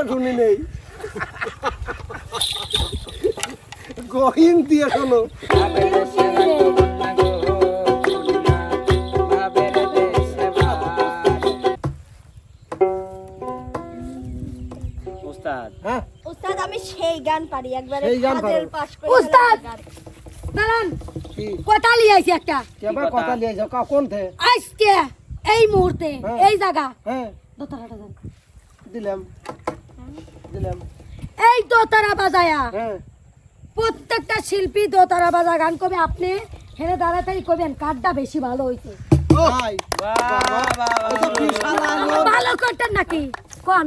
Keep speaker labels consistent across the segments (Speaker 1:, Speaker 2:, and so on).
Speaker 1: তো শুনি নেই। গহিন দিয়ে শোনো
Speaker 2: উস্তাদ
Speaker 1: হ্যাঁ?
Speaker 3: উস্তাদ আমি সেই গান পারি একবারে
Speaker 1: সেই গান
Speaker 3: ফাজেল
Speaker 1: পারো?
Speaker 3: পাস করে
Speaker 4: উস্তাদ! দাঁড়ান। কথা লিয়ে আইছি একটা
Speaker 1: কেবার কথা লিয়ে যাও কা থে
Speaker 4: আজকে এই মুহূর্তে
Speaker 1: হ্যাঁ।
Speaker 4: এই জায়গা।
Speaker 1: হ্যাঁ। দিলাম।
Speaker 4: এই দোতারা বাজায়া।
Speaker 1: হ্যাঁ।
Speaker 4: প্রত্যেকটা শিল্পী দোতারা বাজা গান কবে আপনি হেরে দাঁড়াতেই কবেন কাঠটা বেশি ভালো হয়েছে
Speaker 1: ভাই ও তো বিশাল আলো।
Speaker 4: ভালো কন্টেন্ট নাকি? কোন?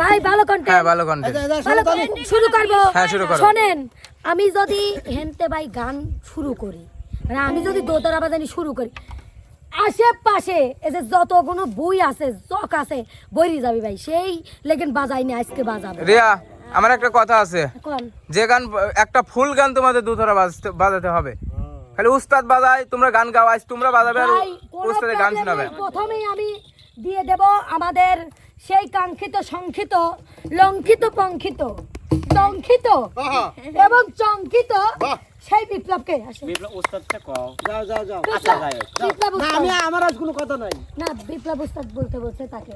Speaker 4: ভাই ভালো
Speaker 5: হ্যাঁ ভালো কন্টেন্ট
Speaker 1: এই যে, এই যে,
Speaker 4: ভালো
Speaker 1: তাহলে।
Speaker 4: content শুরু করব।
Speaker 5: হ্যাঁ, শুরু করো।
Speaker 4: শোনেন আমি যদি হেনতে ভাই গান শুরু করি মানে আমি যদি দোতারা বাজানি শুরু করি আশেপাশে এই যে যতগুলো বই আছে চক আছে বইরি যাবি ভাই সেই লেগেন বাজাইনি আজকে বাজাবে।
Speaker 5: রিয়া আমার একটা কথা আছে।
Speaker 4: কোন?
Speaker 5: যে গান একটা ফুল গান তোমাদের দুধরা বাজতে বাজাতে হবে। খালি উস্তাদ বাজায় তোমরা গান গাও আজ তোমরা বাজাবে আর উস্তাদের গান শোনাবে।
Speaker 4: প্রথমেই আমি দিয়ে দেব আমাদের সেই কাঙ্ক্ষিত সংক্ষিত লঙ্কিত পঙ্কিত লঙ্কিত এবং চঙ্কিত সেই বিপ্লবকে আসে।
Speaker 2: বিপ্লব উস্তাদটা কও।
Speaker 1: যাও যাও যাও।
Speaker 2: আচ্ছা যাই
Speaker 4: বিপ্লব
Speaker 1: না আমি আমার আর কোনো কথা নাই।
Speaker 4: না বিপ্লব উস্তাদ বলতে বলছে তাকে।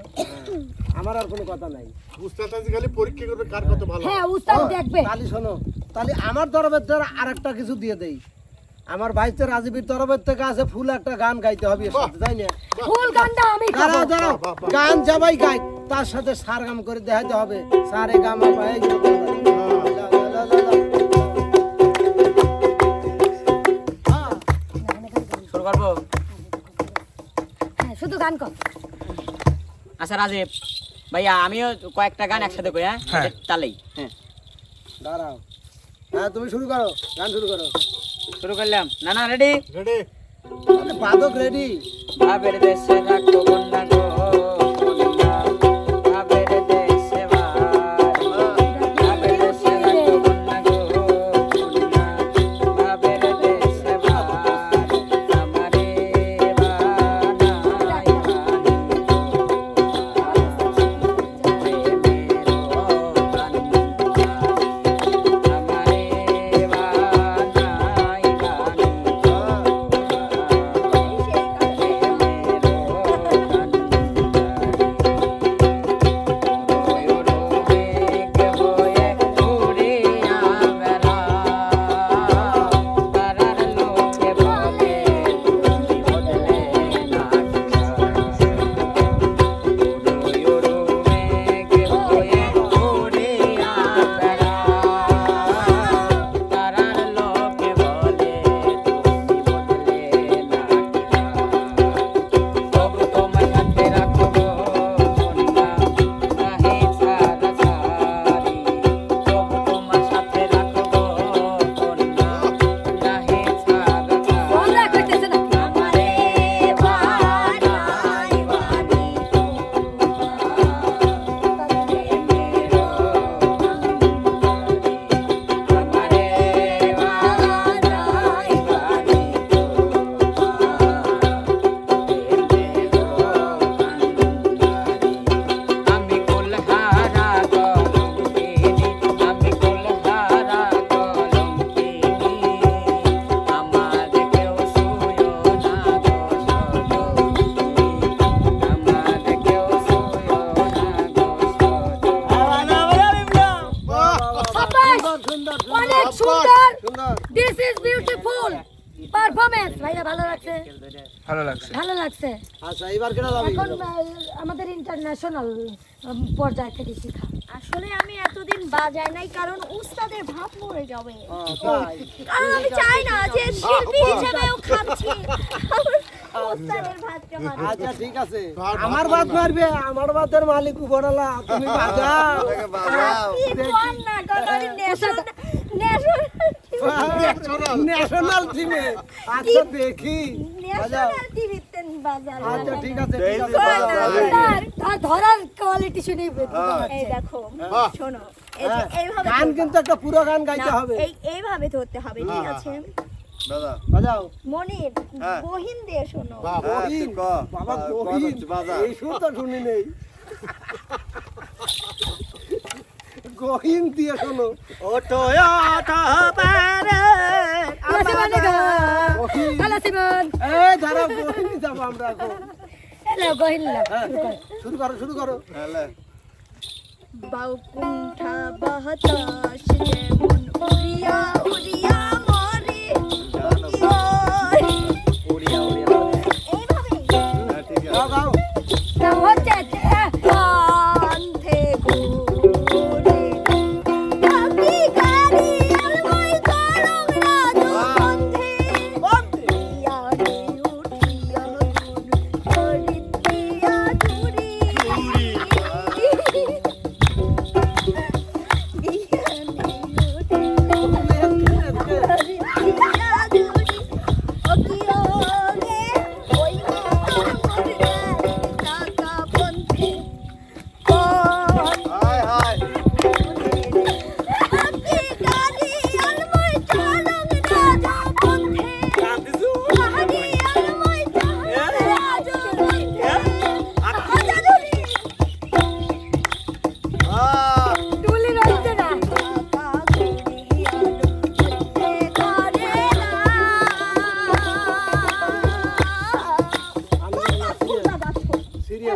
Speaker 1: আমার আর কোনো কথা নাই।
Speaker 6: উস্তাদ আজ খালি পরীক্ষা করবে কার কত ভালো।
Speaker 4: হ্যাঁ উস্তাদ দেখবে।
Speaker 1: তাহলে শোনো তাহলে আমার তরফের দ্বারা আর একটা কিছু দিয়ে দেই। আমার ভাইতে রাজীবের তরফের থেকে আছে ফুল একটা গান গাইতে হবে তাই না?
Speaker 4: ফুল গানটা আমি
Speaker 1: দাঁড়াও দাঁড়াও গান যাবাই গাই তার সাথে সার গাম করে দেখাতে হবে। সারে গাম আপা,
Speaker 4: গান কর।
Speaker 2: আচ্ছা রাজীব ভাইয়া আমিও কয়েকটা গান একসাথে করি হ্যাঁ?
Speaker 5: হ্যাঁ।
Speaker 2: তালেই হ্যাঁ।
Speaker 1: দাঁড়াও। হ্যাঁ তুমি শুরু করো গান শুরু করো।
Speaker 2: শুরু করলাম। না না রেডি
Speaker 6: রেডি
Speaker 1: বাদক রেডি
Speaker 2: ভাবের দেশে রাখো কন্যা গো
Speaker 4: এখন আমাদের ইন্টারন্যাশনাল পর্যায় থেকে শিখা।
Speaker 3: আসলে আমি এতদিন বাজাই নাই কারণ উস্তাদের ভাব মরে যাবে। কারণ আমি চাই না যে শিল্পী খাচ্ছি
Speaker 1: আচ্ছা ঠিক আছে। আমার বাদ মারবে আমার বাদের মালিক উপরালা তুমি বাজাও।
Speaker 3: কি কোন না কোন আমি ন্যাশনাল ন্যাশনাল
Speaker 1: ন্যাশনাল টিমে আচ্ছা দেখি।
Speaker 3: ন্যাশনাল
Speaker 1: আচ্ছা ঠিক আছে
Speaker 4: ধরার কোয়ালিটি শুনেই
Speaker 3: এই দেখো শোনো এই যে
Speaker 1: হ্যাঁ,
Speaker 3: এইভাবে
Speaker 1: গান কিন্তু একটা পুরো গান গাইতে হবে।
Speaker 3: এই এইভাবে ধরতে হবে ঠিক আছে? মনির বহিন দিয়ে শোনো।
Speaker 1: গহীন, বাবা গহীন। এই সুর তো শুনি নেই। কহিন দিয়ে শোনো। দাঁড়াও কহিনি যাব আমরা এখন।
Speaker 4: এলো গহিল্লা
Speaker 1: হ্যাঁ, শুরু করো শুরু করো
Speaker 3: বাউকুণ্ঠা বাতাস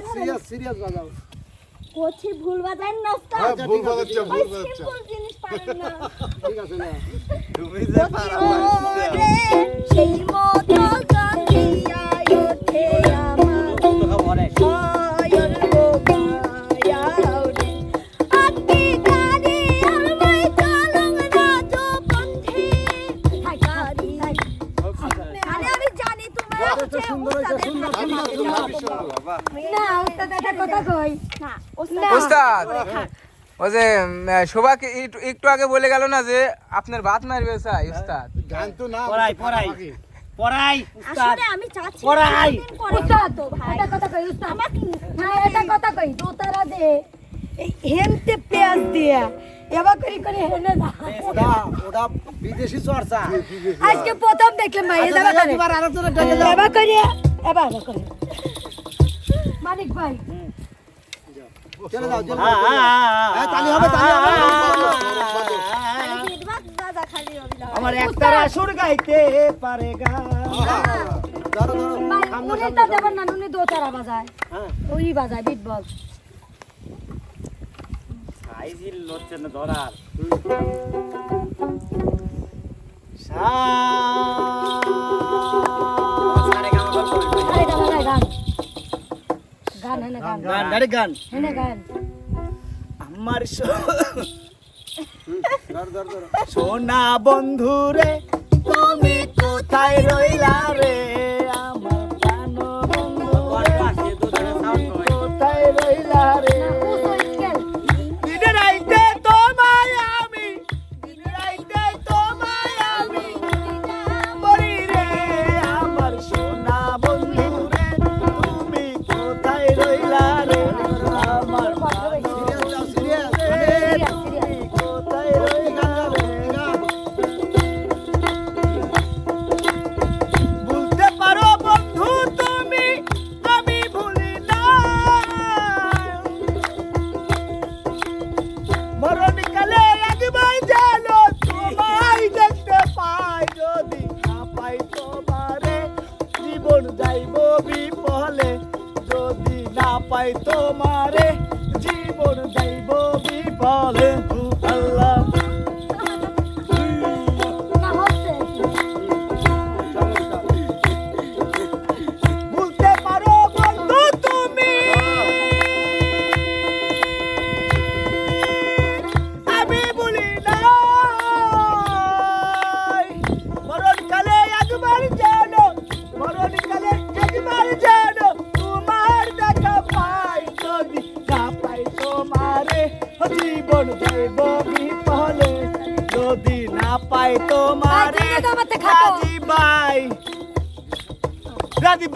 Speaker 1: সিরিয়াস সিরিয়াস সিরিয়াস বাজাও।
Speaker 3: কোচি ভুল বাজাই না
Speaker 6: হ্যাঁ ভুল বাজাচ্ছে ভুল বাজাচ্ছে
Speaker 3: জিনিস পারেন না।
Speaker 1: ঠিক আছে না।
Speaker 6: তুমি যে
Speaker 3: পারো। সেই মতো
Speaker 5: উস্তাদ ও যে শোভাকে একটু- আগে বলে গেল না যে আপনার ভাত মারবে চাই উস্তাদ
Speaker 6: গান তো না
Speaker 2: পড়াই পড়াই পড়াই
Speaker 3: আসলে আমি চাচ্ছি
Speaker 2: পড়াই।
Speaker 4: উস্তাদ
Speaker 3: তো ভাই
Speaker 4: কথা কই উস্তাদ একটা কথা কই দোতারা দে এই হেনতে পেঁয়াজ দিয়া এবার করি করে হেনে না।
Speaker 1: ওটা ওটা বিদেশি চর্চা
Speaker 4: আজকে প্রথম দেখলাম ভাই এবার করে।
Speaker 1: এবার আরেকজনের ডেকে দাও।
Speaker 4: এবার করে এবার এবার করে। মানিক ভাই
Speaker 1: চলে যাও চলে যাও। তালি হবে তালি হবে
Speaker 3: বিধবা দাদা খালি
Speaker 2: আমার একতারা সুর গাইতে পারে গা
Speaker 1: ধরো ধরো
Speaker 4: উনি তো দেবেন না উনি দোতারা বাজায়
Speaker 1: হ্যাঁ
Speaker 4: ওই বাজায় বিট বক্স
Speaker 2: হচ্ছে না ধরার সারে
Speaker 4: গান গান গান।
Speaker 2: ডাইরেক্ট গান।
Speaker 4: হেনে গান।
Speaker 2: আমার
Speaker 1: ধরো ধরো ধরো।
Speaker 2: সোনা বন্ধুরে তুমি কোথায় রইলা রে?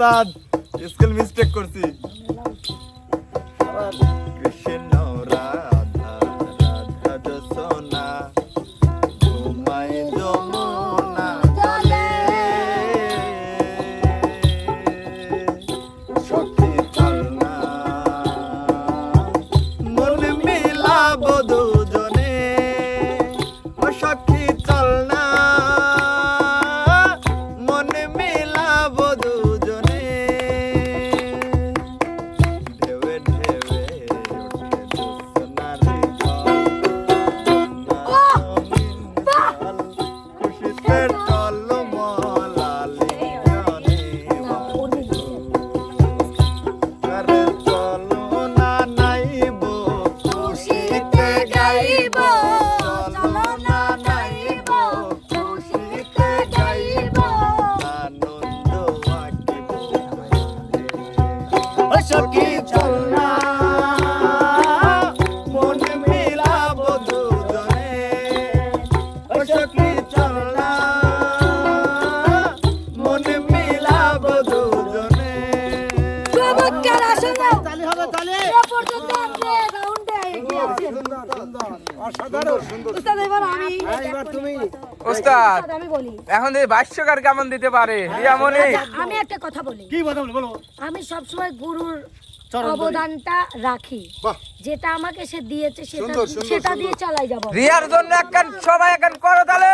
Speaker 4: ওস্তাদ স্কেল
Speaker 6: মিস্টেক করছি
Speaker 4: আমি একটা কথা আমি সবসময় গুরুর অবদানটা রাখি। যেটা আমাকে সে দিয়েছে সেটা দিয়ে চালাই যাব।
Speaker 5: রিয়ার জন্য একখান সবাই এখন করো তাহলে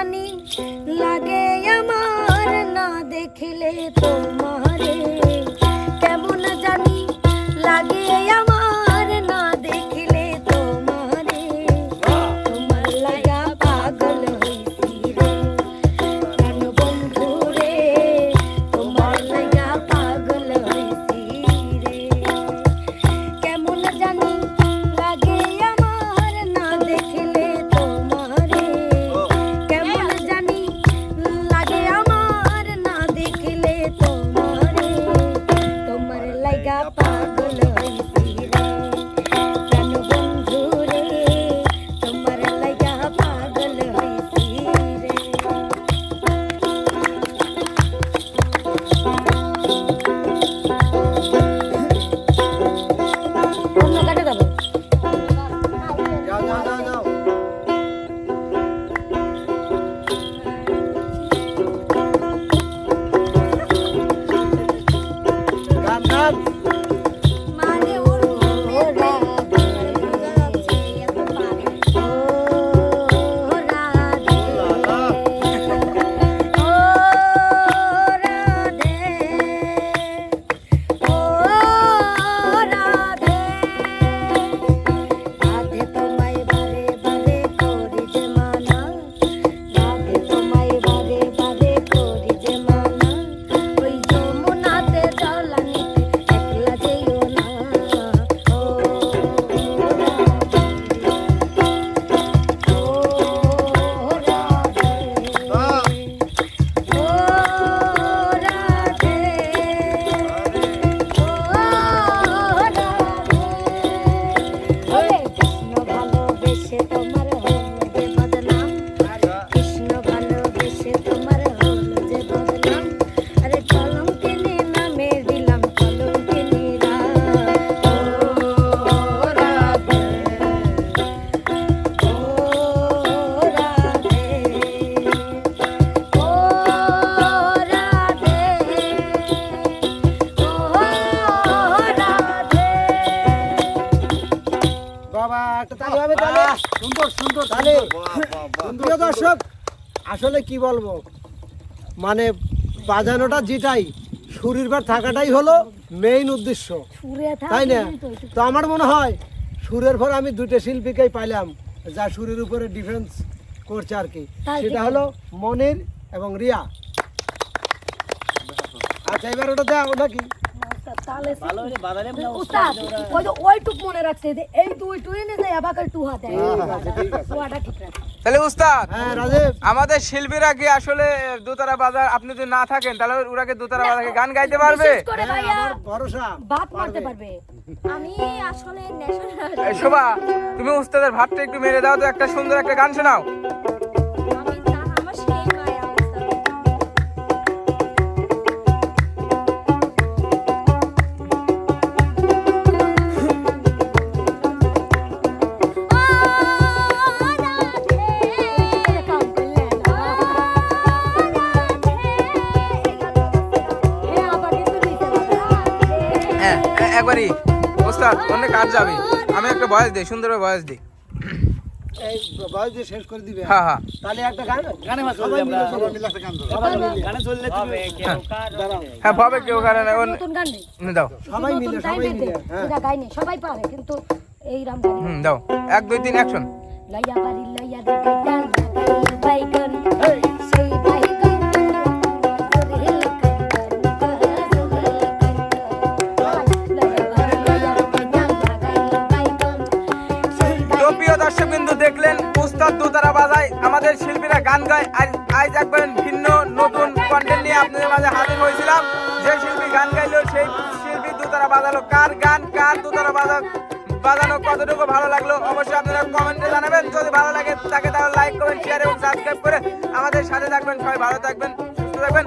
Speaker 4: জানি লাগে আমার না দেখলে তোমার
Speaker 1: from কি বলব? মানে বাজানোটা যেটাই সুরের বার থাকাটাই হলো মেইন উদ্দেশ্য। তাই না?
Speaker 4: তো
Speaker 1: আমার মনে হয় সুরের পর আমি দুইটা শিল্পীকেই পাইলাম যা সুরের উপরে ডিফেন্স করছে আর কি। সেটা হলো মনির এবং রিয়া। আচ্ছা এবার ওটা দেখো নাকি?
Speaker 4: তাহলে উস্তাদ ওই যে ওইটুক মনে রাখছে যে এই দুই টু এনে যায় আবার টু হাতে ওটা ঠিক রাখছে।
Speaker 5: তাহলে উস্তাদ
Speaker 1: হ্যাঁ রাজীব
Speaker 5: আমাদের শিল্পীরা কি আসলে দোতারা বাজার আপনি যদি না থাকেন তাহলে ওরা কি দোতারা বাজারে গান গাইতে পারবে?
Speaker 4: বিশেষ করে ভাইয়া
Speaker 1: আমার ভরসা
Speaker 4: বাপ মারতে পারবে।
Speaker 3: আমি আসলে ন্যাশনাল
Speaker 5: শোভা তুমি উস্তাদের ভাতটা একটু মেরে দাও তো একটা সুন্দর একটা গান শোনাও।
Speaker 1: মিলে
Speaker 4: দে
Speaker 1: হ্যাঁ।
Speaker 4: এটা গাইনি সবাই পারে কিন্তু এই রাম গানি
Speaker 5: হুম দাও। এক দুই তিন অ্যাকশন
Speaker 4: লাইয়া বাড়ি লাইয়া দে গান লাগাই বাইগন সেই
Speaker 5: শিল্পীরা গান গায়। আজ আজ একবার ভিন্ন, নতুন কন্টেন্ট নিয়ে আপনাদের মাঝে হাজির হয়েছিলাম। যে শিল্পী গান গাইলো, সেই শিল্পী দুতারা বাজালো। কার গান, কার দুতারা বাজা বাজানো কতটুকু ভালো লাগল, অবশ্যই আপনারা কমেন্টে জানাবেন। যদি ভালো লাগে, তাকে তাহলে লাইক করেন শেয়ার এবং সাবস্ক্রাইব করে আমাদের সাথে থাকবেন। সবাই ভালো থাকবেন, সুস্থ থাকবেন।